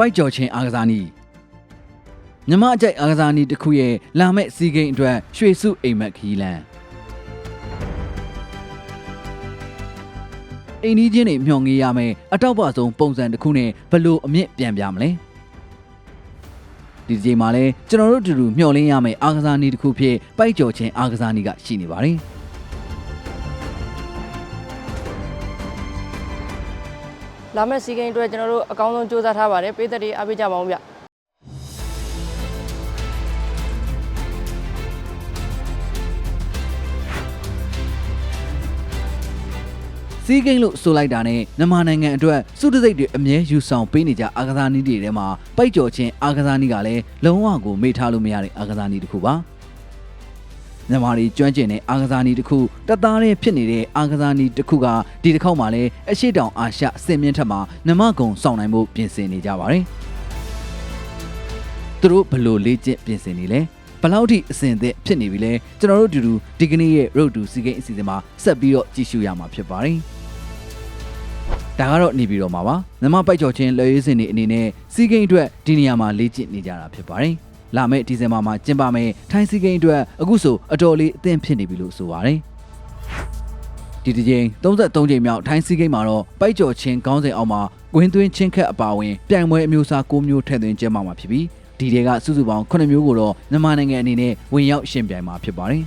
ပိုက်ကြော်ချင်းအားကစားနည်းမြမအကြိုက်အားကစားနည်းတစ်ခုရဲ့လာမဲ့စီးကိန်းအတွက်ရွှေစုအိမ်မက်ခီးလန်အိမ်နီးချင်းတွေမျှော်ငေးရမယ်အတောက်ပဆုံးပုံစံတစ်ခုနဲ့ဘယ်လို့အမြင့်ပြန်ပြမလဲဒီဒီချိန်မှာလဲကျွန်တော်တို့အတူတူမျှော်လင့်ရမယ်အားကစားနည်းတစ်ခုဖြစ်ပိုက်ကြော်ချင်းအားကစားနည်းကရှိနေပါတယ် လာမယ့်စီးကိန်းအတွက်ကျွန်တော်တို့အကောင်းဆုံးစူးစမ်းထားပါတယ်ပေးသက်တွေအားပေးကြပါအောင်ဗျစီးကိန်းလို့ဆိုလိုက်တာနဲ့မြန်မာနိုင်ငံအတွက်စုတစိတ်တွေအမြဲယူဆောင်ပေးနေကြအားကစားနည်းတွေထဲမှာပိုက်ကြော်ချင်းအားကစားနည်းကလည်းလုံးဝကိုမေ့ထားလို့မရတဲ့အားကစားနည်းတစ်ခုပါ မြန်မာတွေကျွမ်းကျင်တဲ့အားကစားနည်းတစ်ခုတက်သားတဲ့ဖြစ်နေတဲ့အားကစားနည်းတစ်ခုကဒီတစ်ခေါက်မှာလည်းအရှိတောင်အာရှအစင်မြင့်ထက်မှာနမကုံစောင့်နိုင်မှုပြင်ဆင်နေကြပါတယ်သူတို့ဘယ်လို့လေ့ကျင့်ပြင်ဆင်နေလဲဘယ်လောက်ထိအဆင်သင့်ဖြစ်နေပြီလဲကျွန်တော်တို့အတူတူဒီကနေ့ရဲ့ road to စီကိန်းအစီအစဉ်မှာဆက်ပြီးတော့ကြည့်ရှုရမှာဖြစ်ပါတယ်ဒါကတော့နေပြီးတော့မှာပါနမပိုက်ကျော်ချင်းလွယ်ရေးစင်တွေအနေနဲ့စီးကိန်းအတွက်ဒီနေရာမှာလေ့ကျင့်နေကြတာဖြစ်ပါတယ် လာမယ့်ဒီဇင်ဘာမှာကျင်းပမယ့်ထိုင်းစီးကိန်းအတွက်အခုဆိုအတော်လေးအသင့်ဖြစ်နေပြီလို့ဆိုပါတယ်ဒီတစ်ချိန်33ချိန်မြောက်ထိုင်းစီးကိန်းမှာတော့ပိုက်ကျော်ချင်းခေါင်းစဉ်အောက်မှာကွင်းသွင်းချင်းခက်အပါအဝင်ပြိုင်ပွဲအမျိုးအစား6မျိုးထည့်သွင်းကျင်းပမှာဖြစ်ပြီးဒီတွေကစုစုပေါင်း9မျိုးကိုတော့မြန်မာနိုင်ငံအနေနဲ့ဝင်ရောက်ရှင်ပြိုင်မှာဖြစ်ပါတယ်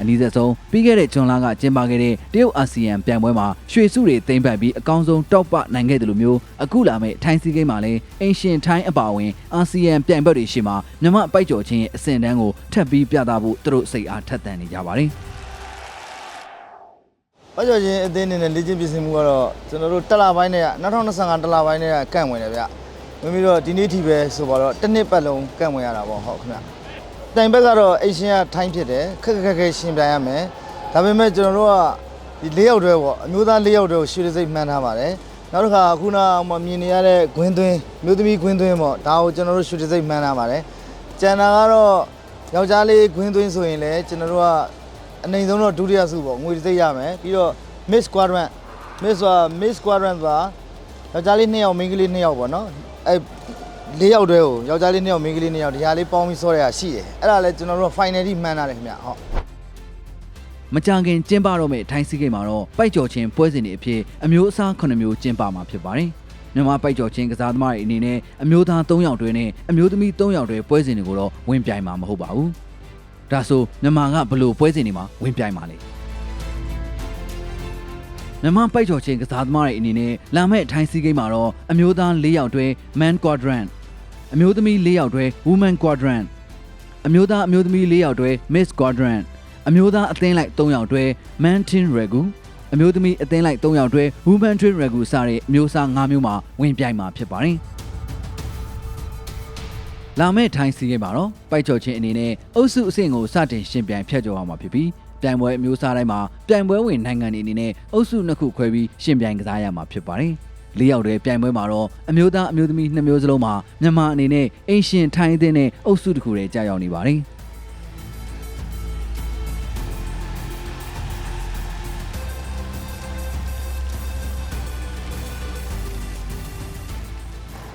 အနည်းဆုံးပြီးခဲ့တဲ့ဂျွန်လာကကျင်းပခဲ့တဲ့တရုတ်အာဆီယံပြိုင်ပွဲမှာရွှေစုတွေသိမ်းပိုက်ပြီးအကောင်းဆုံးတောက်ပနိုင်ခဲ့တယ်လို့မျိုးအခုလာမယ့်ထိုင်းစီးကိန်းမှာလည်းအင်ရှင်ထိုင်းအပါအဝင်အာဆီယံပြိုင်ဘက်တွေရှိမှမြမအပိုက်ကျော်ချင်းရဲ့အဆင့်တန်းကိုထပ်ပြီးပြသဖို့သူတို့စိတ်အားထက်သန်နေကြပါတယ်။ဘာကြောင့်ချင်းအသင်းအနေနဲ့လေ့ကျင့်ပြင်ဆင်မှုကတော့ကျွန်တော်တို့တက်လာပိုင်းနဲ့က2025တက်လာပိုင်းနဲ့ကကန့်ဝင်တယ်ဗျ။ဝင်ပြီးတော့ဒီနေ့ထိပဲဆိုပါတော့တစ်နှစ်ပတ်လုံးကန့်ဝင်ရတာပေါ့ဟုတ်ခင်ဗျ။ တိုင်ဘက်ကတော့အရှင်ကထိုင်းဖြစ်တယ်ခက်ခက်ခက်ခက်ရှင်းပြရမယ်။ဒါပေမဲ့ကျွန်တော်တို့ကဒီ၄ယောက်တည်းပေါ့အမျိုးသား၄ယောက်တည်းကိုရွှေစိတ်မှန်းထားပါတယ်။နောက်တစ်ခါခုနကမြင်နေရတဲ့ဂွင်းသွင်းမျိုးသမီးဂွင်းသွင်းပေါ့ဒါကိုကျွန်တော်တို့ရွှေစိတ်မှန်းထားပါတယ်။ကျန်တာကတော့ယောက်ျားလေးဂွင်းသွင်းဆိုရင်လည်းကျွန်တော်တို့ကအနေဆုံးတော့ဒုတိယစုပေါ့ငွေတစ်သိပ်ရမယ်ပြီးတော့ Miss Quadrant Miss ဆိုတာ Miss Quadrant ဆိုတာယောက်ျားလေး2ယောက်မိန်းကလေး2ယောက်ပေါ့နော်အဲ ၄ယောက်တည်းကိုယောက်ျားလေး2ယောက်မိန်းကလေး2ယောက်ဒီဟာလေးပေါင်းပြီးစောရတာရှိတယ်အဲ့ဒါလည်းကျွန်တော်တို့ final ထိမှန်းထားတယ်ခင်ဗျဟုတ်မကြခင်ကျင်းပတော့မယ့်ထိုင်းစီးကိန်းမှာတော့ပိုက်ကျော်ချင်းပွဲစဉ်တွေအဖြစ်အမျိုးအစား9မျိုးကျင်းပမှာဖြစ်ပါတယ်မြန်မာပိုက်ကျော်ချင်းကစားသမားတွေအနေနဲ့အမျိုးသား3ယောက်တွဲနဲ့အမျိုးသမီး3ယောက်တွဲပွဲစဉ်တွေကိုတော့ဝင်ပြိုင်မှာမဟုတ်ပါဘူးဒါဆိုမြန်မာကဘယ်လို့ပွဲစဉ်တွေမှာဝင်ပြိုင်မှာလဲမြန်မာပိုက်ကျော်ချင်းကစားသမားတွေအနေနဲ့လာမယ့်ထိုင်းစီးကိန်းမှာတော့အမျိုးသား4ယောက်တွဲ man quadrant အမျိုးသမီး4ယောက်တွဲ woman quadrant အမျိုးသားအမျိုးသမီး4ယောက်တွဲ miss quadrant အမျိုးသားအသင်းလိုက်3ယောက်တွဲ Mountain Regu အမျိုးသမီးအသင်းလိုက်3ယောက်တွဲ Women Train Regu စတဲ့အမျိုးအစား5မျိုးမှာဝင်ပြိုင်မှာဖြစ်ပါတယ်။လာမယ့်ထိုင်းစီးကိန်းမှာတော့ပိုက်ချော်ချင်းအနေနဲ့အုပ်စုအဆင့်ကိုစတင်ရှင်ပြိုင်ဖြတ်ကျော်အောင်မှာဖြစ်ပြီးပြိုင်ပွဲအမျိုးအစားတိုင်းမှာပြိုင်ပွဲဝင်နိုင်ငံတွေအနေနဲ့အုပ်စုနှစ်ခုခွဲပြီးရှင်ပြိုင်ကစားရမှာဖြစ်ပါတယ်။ လေးယောက်တည်းပြိုင်ပွဲမှာတော့အမျိုးသားအမျိုးသမီးနှစ်မျိုးစလုံးမှာမြန်မာအနေနဲ့အင်ရှင်ထိုင်းအသင်းနဲ့အုပ်စုတစ်ခုတည်းကြာရောက်နေပါတယ်။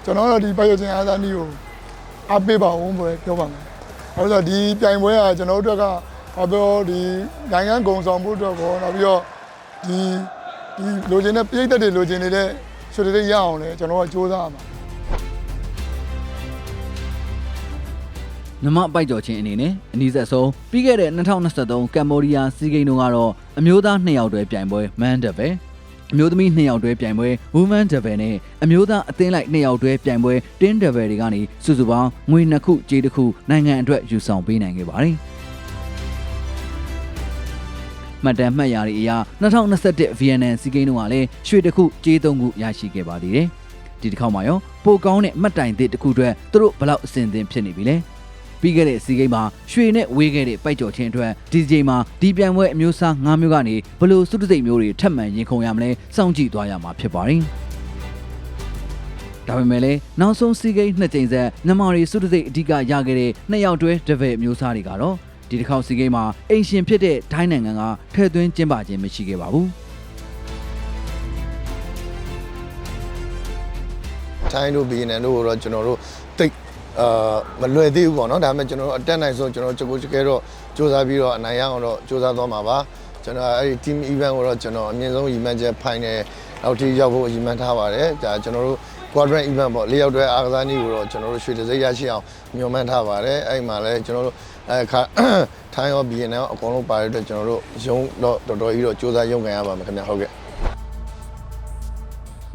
ကျွန်တော်တို့ဒီပိုက်ရခြင်းအားသားနည်းကိုအားပေးပါဦးပဲပြောပါမယ်။ဘာလို့လဲဆိုတော့ဒီပြိုင်ပွဲကကျွန်တော်တို့အတွက်ကဘာပြောဒီနိုင်ငံဂုံဆောင်မှုအတွက်ကောနောက်ပြီးတော့ဒီဒီလိုချင်တဲ့ပြည်သက်တွေလိုချင်နေတဲ့ ရွှေတွေရအောင်လဲကျွန်တော်ကစူးစမ်းရမှာနမပိုက်ကျော်ချင်းအနေနဲ့အနည်းဆက်ဆုံးပြီးခဲ့တဲ့2023ကမ်ဘောဒီးယားစီးကိန်းတုန်းကတော့အမျိုးသား2ယောက်တွဲပြိုင်ပွဲ Man Devil အမျိုးသမီး2ယောက်တွဲပြိုင်ပွဲ Woman Devil နဲ့အမျိုးသားအသင်းလိုက်2ယောက်တွဲပြိုင်ပွဲ Tin Devil တွေကနေစုစုပေါင်းငွေ2ခုကြေးတစ်ခုနိုင်ငံအတွက်ယူဆောင်ပေးနိုင်ခဲ့ပါတယ် မှတ်တမ်းမှတ်ရာတွေအရ2021 VNN စီးကိန်းတုန်းကလည်းရွှေတစ်ခုကြေး3ခုရရှိခဲ့ပါသေးတယ်ဒီတစ်ခေါက်မှာရောပိုကောင်းတဲ့မှတ်တိုင်သစ်တစ်ခုအတွက်သူတို့ဘယ်လောက်အဆင်သင့်ဖြစ်နေပြီလဲပြီးခဲ့တဲ့စီဂိမ်းမှာရွှေနဲ့ဝေးခဲ့တဲ့ပိုက်ကြော်ချင်းအတွက်ဒီချိန်မှာဒီပြိုင်ပွဲအမျိုးအစား၅မျိုးကနေဘလို့စုတစိတ်မျိုးတွေထပ်မံရင်ခုန်ရမလဲစောင့်ကြည့်သွားရမှာဖြစ်ပါတယ်ဒါပေမဲ့လည်းနောက်ဆုံးစီဂိမ်းနှစ်ကြိမ်ဆက်မြန်မာရီစုတစိတ်အဓိကရခဲ့တဲ့နှစ်ယောက်တွဲဒဗယ်မျိုးစားတွေကတော့ ဒီတစ်ခေါက်စီဂိမ်းမှာအိမ်ရှင်ဖြစ်တဲ့ဒိုင်းနိုင်ငံကထည့်သွင်းကျင်းပခြင်းမရှိခဲ့ပါဘူးထိုင်းတို့ဘီယန်တို့ကိုတော့ကျွန်တော်တို့တိတ်အာမလွယ်သေးဘူးပေါ့နော်ဒါပေမဲ့ကျွန်တော်တို့အတက်နိုင်ဆုံးကျွန်တော်တို့ချက်ကိုချက်ကဲတော့စူးစမ်းပြီးတော့အနိုင်ရအောင်တော့စူးစမ်းသွားမှာပါကျွန်တော်အဲ့ဒီ team event ကိုတော့ကျွန်တော်အမြင့်ဆုံးရည်မှန်းချက်ဖိုင်နယ်နောက်ထိရောက်ဖို့ရည်မှန်းထားပါတယ်ဒါကျွန်တော်တို့ quadrant event ပေါ့လေးယောက်တည်းအားကစားနည်းကိုတော့ကျွန်တော်တို့ရွှေတံဆိပ်ရရှိအောင်မျှော်မှန်းထားပါတယ်အဲ့ဒီမှာလည်းကျွန်တော်တို့ အဲခါထိုင်းရောဘီယန်ရောအကုန်လုံးပါတဲ့အတွက်ကျွန်တော်တို့ရုံးတော့တော်တော်ကြီးတော့စူးစမ်းရုံးကန်ရပါမယ်ခင်ဗျဟုတ်ကဲ့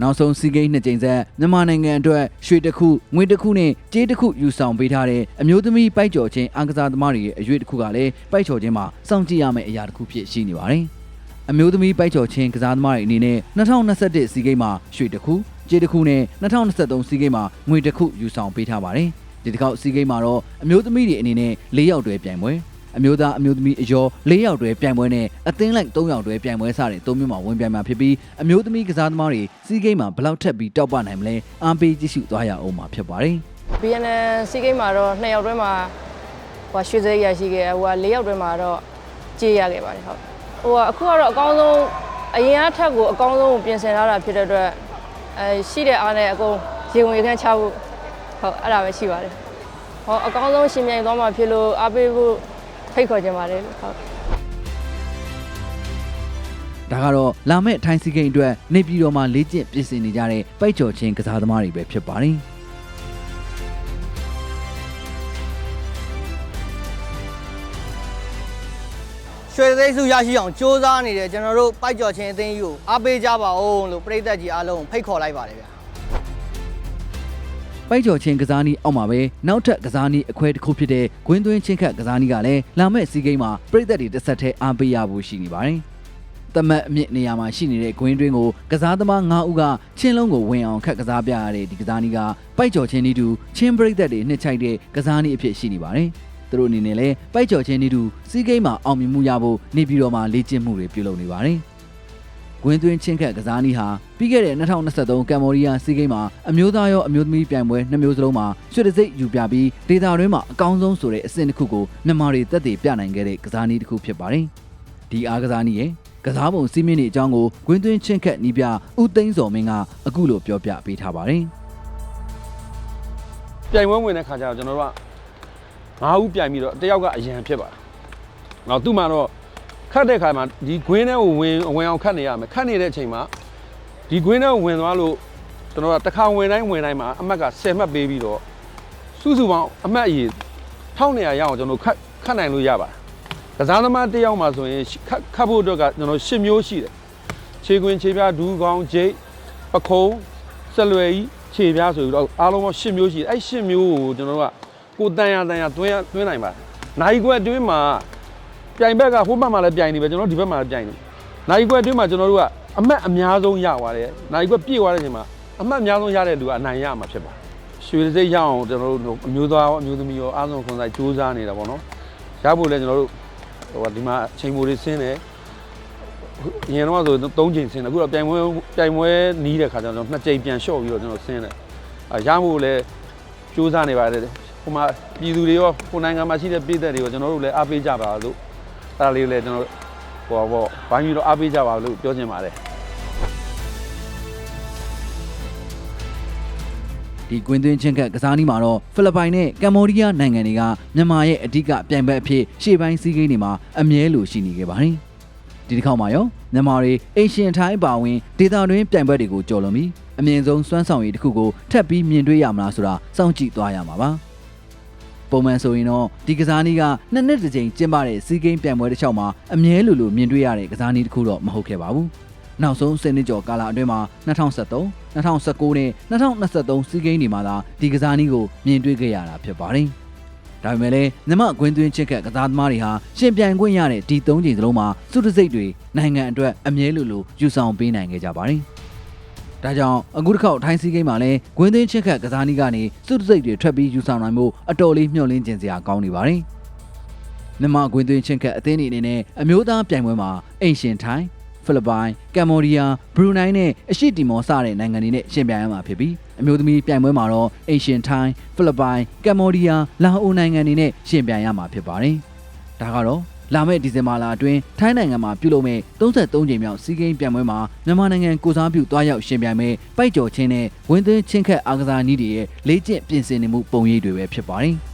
နောက်ဆုံးစီးကိန်းနှစ်ကြိမ်ဆက်မြန်မာနိုင်ငံအတွက်ရွှေတစ်ခုငွေတစ်ခုနဲ့ကြေးတစ်ခုယူဆောင်ပေးထားတဲ့အမျိုးသမီးပိုက်ကျော်ချင်းအားကစားသမားတွေရဲ့အရွေးတစ်ခုကလည်းပိုက်ကျော်ချင်းမှာစောင့်ကြည့်ရမယ့်အရာတစ်ခုဖြစ်ရှိနေပါတယ်။အမျိုးသမီးပိုက်ကျော်ချင်းကစားသမားတွေအနေနဲ့2021စီးကိန်းမှာရွှေတစ်ခုကြေးတစ်ခုနဲ့2023စီးကိန်းမှာငွေတစ်ခုယူဆောင်ပေးထားပါတယ်။ ဒီတစ်ခေါက်စီးကိန်းမှာတော့အမျိုးသမီးတွေအနေနဲ့၄ယောက်တွဲပြိုင်ပွဲအမျိုးသားအမျိုးသမီးအယော၄ယောက်တွဲပြိုင်ပွဲနဲ့အသင်းလိုက်၃ယောက်တွဲပြိုင်ပွဲစတဲ့၃မျိုးမှာဝင်ပြိုင်မှာဖြစ်ပြီးအမျိုးသမီးကစားသမားတွေစီးကိန်းမှာဘယ်လောက်ထက်ပြီးတောက်ပနိုင်မလဲအားပေးကြည့်ရှုသွားရအောင်မှာဖြစ်ပါတယ် BNN စီးကိန်းမှာတော့နှစ်ယောက်တွဲမှာဟိုရွှေစဲရရှိခဲ့ဟိုက၄ယောက်တွဲမှာတော့ကြေးရခဲ့ပါတယ်ဟုတ်ဟိုကအခုကတော့အကောင်းဆုံးအရင်အထက်ကိုအကောင်းဆုံးပြင်ဆင်ထားတာဖြစ်တဲ့အတွက်အဲရှိတဲ့အားနဲ့အကုန်ရေဝင်ခန်းချဖို့ ဟုတ်အဲ့ဒါပဲရှိပါတယ်ဟောအကောင်းဆုံးရှင်မြိုင်သွားမှာဖြစ်လို့အားပေးဖို့ဖိတ်ခေါ်ချင်ပါတယ်လို့ဟုတ်ဒါကတော့လာမယ့်ထိုင်းစီးကိန်းအတွက်နေပြည်တော်မှာလေ့ကျင့်ပြင်ဆင်နေကြတဲ့ပိုက်ကျော်ချင်းကစားသမားတွေပဲဖြစ်ပါတယ်ရွှေသိမ်းစုရရှိအောင်စ조사နေတဲ့ကျွန်တော်တို့ပိုက်ကြော်ချင်းအသင်းကြီးကိုအားပေးကြပါဦးလို့ပြည်သက်ကြီးအားလုံးဖိတ်ခေါ်လိုက်ပါတယ်ဗျာ ပိုက်ကျော်ချင်းကစားနည်းအောက်မှာပဲနောက်ထပ်ကစားနည်းအခွဲတစ်ခုဖြစ်တဲ့ဂွင်းသွင်းချင်းခတ်ကစားနည်းကလည်းလာမယ့်စီးကိန်းမှာပြည်သက်တွေတစ်ဆက်တည်းအားပေးရဖို့ရှိနေပါတယ်။တမတ်အမြင့်နေရာမှာရှိနေတဲ့ဂွင်းတွင်းကိုကစားသမား9ဦးကချင်းလုံးကိုဝင်အောင်ခတ်ကစားပြရတဲ့ဒီကစားနည်းကပိုက်ကျော်ချင်းနည်းတူချင်းပြည်သက်တွေနှစ်ချိုက်တဲ့ကစားနည်းအဖြစ်ရှိနေပါတယ်။သူတို့အနေနဲ့လည်းပိုက်ကျော်ချင်းနည်းတူစီးကိန်းမှာအောင်မြင်မှုရဖို့နေပြည်တော်မှာလေ့ကျင့်မှုတွေပြုလုပ်နေပါတယ်။ ဂွင်းသွင်းချင်းခက်ကစားနည်းဟာပြီးခဲ့တဲ့2023ကမ်ဘောဒီးယားစီးကိန်းမှာအမျိုးသားရောအမျိုးသမီးပြိုင်ပွဲနှစ်မျိုးစလုံးမှာရွှေတံဆိပ်ယူပြပြီးဒေတာတွင်းမှာအကောင်းဆုံးဆိုတဲ့အဆင့်တစ်ခုကိုမြန်မာတွေတက်တည်ပြနိုင်ခဲ့တဲ့ကစားနည်းတစ်ခုဖြစ်ပါတယ်။ဒီအားကစားနည်းရဲ့ကစားပုံစီးမင်းတွေအကြောင်းကိုဂွင်းသွင်းချင်းခက်နီးပြဦးသိန်းစော်မင်းကအခုလိုပြောပြပေးထားပါတယ်။ပြိုင်ပွဲဝင်တဲ့ခါကျတော့ကျွန်တော်တို့က၅ဦးပြိုင်ပြီးတော့တစ်ယောက်ကအရန်ဖြစ်ပါတယ်။နောက်သူ့မှာတော့ ခတ်တဲ့ခါမှာဒီဂွင်းထဲကိုဝင်ဝင်အောင်ခတ်နေရမယ်။ခတ်နေတဲ့အချိန်မှာဒီဂွင်းထဲကိုဝင်သွားလို့ကျွန်တော်ကတစ်ခါဝင်တိုင်းဝင်တိုင်းမှာအမှတ်က10မှတ်ပေးပြီးတော့စုစုပေါင်းအမှတ်အရေး1200ရအောင်ကျွန်တော်ခတ်ခတ်နိုင်လို့ရပါတယ်။ကစားသမားတစ်ယောက်မှာဆိုရင်ခတ်ခတ်ဖို့အတွက်ကကျွန်တော်10မျိုးရှိတယ်။ခြေခွင်ခြေပြားဒူးကောင်းဂျိတ်ပခုံးဆက်လွယ်ကြီးခြေပြားဆိုပြီးတော့အားလုံးပေါင်း10မျိုးရှိတယ်အဲ့10မျိုးကိုကျွန်တော်တို့ကကိုတန်ရတန်ရသွင်းရသွင်းနိုင်ပါတယ်နိုင်ခွက်အတွင်းမှာ ပြိုင်ဘက်ကဟိုဘက်မှာလည်းပြိုင်နေပဲကျွန်တော်ဒီဘက်မှာလည်းပြိုင်နေနိုင်ခွက်အတွင်းမှာကျွန်တော်တို့ကအမှတ်အများဆုံးရသွားတယ်နိုင်ခွက်ပြည့်သွားတဲ့အချိန်မှာအမှတ်အများဆုံးရတဲ့လူကအနိုင်ရမှာဖြစ်ပါတယ်ရွှေစိတ်ရအောင်ကျွန်တော်တို့အမျိုးသားရောအမျိုးသမီးရောအားလုံးခွန်ဆိုင်စူးစမ်းနေတာပေါ့နော်ရဖို့လည်းကျွန်တော်တို့ဟိုဒီမှာအချိန်မိုးလေးဆင်းတယ်အရင်တော့ဆို3ချိန်ဆင်းတယ်အခုတော့ပြိုင်ပွဲပြိုင်ပွဲနီးတဲ့ခါကျတော့နှစ်ချိန်ပြန်လျှော့ပြီးတော့ကျွန်တော်ဆင်းတယ်အဲရမှုလည်းစူးစမ်းနေပါတယ်ဟိုမှာပြည်သူတွေရောဟိုနိုင်ငံမှာရှိတဲ့ပြည်သက်တွေရောကျွန်တော်တို့လည်းအားပေးကြပါလို့ အဲ့ဒါလေးကိုလည်းကျွန်တော်ဟိုဘောဘိုင်းပြီးတော့အားပေးကြပါလို့ပြောချင်ပါတယ်ဒီကွင်းသွင်းချင်းခက်ကစားနည်းမှာတော့ဖိလစ်ပိုင်နဲ့ကမ္ဘောဒီးယားနိုင်ငံတွေကမြန်မာရဲ့အဓိကပြိုင်ဘက်အဖြစ်ရှေ့ပိုင်းစည်းကိန်းတွေမှာအမြဲလိုရှိနေခဲ့ပါတယ်။ဒီတစ်ခေါက်မှာရောမြန်မာတွေအင်ရှင်ထိုင်းပါဝင်ဒေသတွင်းပြိုင်ဘက်တွေကိုကြော်လွန်ပြီးအမြင့်ဆုံးစွမ်းဆောင်ရည်တစ်ခုကိုထပ်ပြီးမြင်တွေ့ရမလားဆိုတာစောင့်ကြည့်သွားရမှာပါ။ ပုံမှန်ဆိုရင်တော့ဒီကစားနည်းကနှစ်နှစ်တစ်ကြိမ်ကျင်းပတဲ့စီးကိန်းပြိုင်ပွဲတစ်ချောင်းမှာအမြဲလိုလိုမြင်တွေ့ရတဲ့ကစားနည်းတစ်ခုတော့မဟုတ်ခဲ့ပါဘူး။နောက်ဆုံး10နှစ်ကျော်ကာလအတွင်းမှာ2013 2019နဲ့2023စီးကိန်းတွေမှာသာဒီကစားနည်းကိုမြင်တွေ့ခဲ့ရတာဖြစ်ပါတယ်။ဒါပေမဲ့လည်းမြမကွင်းသွင်းချစ်ကက်ကစားသမားတွေဟာရှင်ပြိုင်ခွင့်ရတဲ့ဒီ၃ချိန်စလုံးမှာစုတစိတ်တွေနိုင်ငံအတွက်အမြဲလိုလိုယူဆောင်ပေးနိုင်ခဲ့ကြပါတယ်။ ဒါကြောင့်အခုတစ်ခေါက်ထိုင်းစီးကိန်းမှာလည်းကွင်းသွင်းချစ်ကက်ကစားနည်းကနေစုတစိတ်တွေထွက်ပြီးယူဆောင်နိုင်မှုအတော်လေးမျှော်လင့်ကျင်စရာကောင်းနေပါတယ်။မြမကွင်းသွင်းချစ်ကက်အသင်းတွေအနေနဲ့အမျိုးသားပြိုင်ပွဲမှာအိမ်ရှင်ထိုင်းဖိလစ်ပိုင်ကမ်ဘောဒီးယားဘရူနိုင်းနဲ့အရှေ့တီမောစတဲ့နိုင်ငံတွေနဲ့ရှင်ပြိုင်ရမှာဖြစ်ပြီးအမျိုးသမီးပြိုင်ပွဲမှာတော့အေရှင်ထိုင်းဖိလစ်ပိုင်ကမ်ဘောဒီးယားလာအိုနိုင်ငံတွေနဲ့ရှင်ပြိုင်ရမှာဖြစ်ပါတယ်။ဒါကတော့ လာမယ့်ဒီဇင်ဘာလအတွင်းထိုင်းနိုင်ငံမှာပြုလုပ်မဲ့33ကြိမ်မြောက်စီးကိန်းပြိုင်ပွဲမှာမြန်မာနိုင်ငံကိုစားပြုသွားရောက်ရှင်ပြိုင်မဲ့ပိုက်ကျော်ချင်းနဲ့ဝင်းသွင်းချင်းခက်အားကစားနည်းတွေရဲ့လေ့ကျင့်ပြင်ဆင်နေမှုပုံရိပ်တွေပဲဖြစ်ပါတယ်။